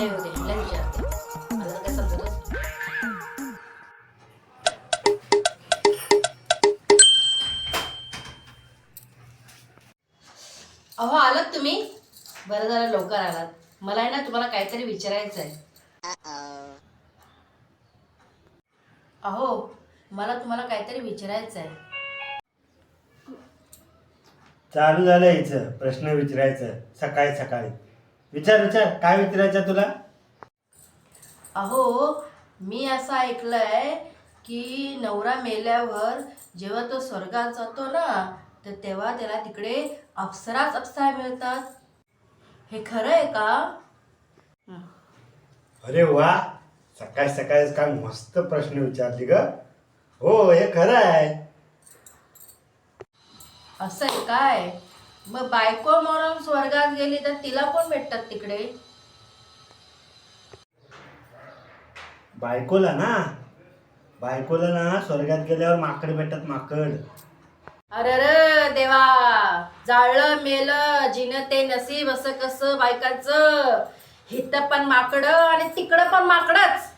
नाही होते ह्याला विचारते मला काय समजतच अहो आलात तुम्ही? बरं झालं लवकर आलात. मला आहे ना तुम्हाला काहीतरी विचारायचं आहे अहो मला तुम्हाला काहीतरी विचारायचं आहे चालू झालं यायचं प्रश्न विचारायचं सकाळी सकाळी. विचार विचार. काय विचारायचं तुला? अहो मी असं ऐकलंय की नवरा मेल्यावर जेव्हा तो स्वर्गात जातो ना तर तेव्हा त्याला तिकडे अप्सराच अप्सरा मिळतात. हे खरं आहे का? अरे वा! सकाळी सकाळी काय मस्त प्रश्न विचारली ग. हो हे खरं आहे. असं आहे काय? मग बायको म्हणून स्वर्गात गेली तर तिला कोण भेटतात तिकडे? बायकोला ना? बायकोला ना स्वर्गात गेल्यावर माकड भेटतात माकड. अरे रे देवा जाळलं मेलं जिन ते नसीब असं कसं बायकाचं? हिथं पण माकडं आणि तिकडं पण माकडच.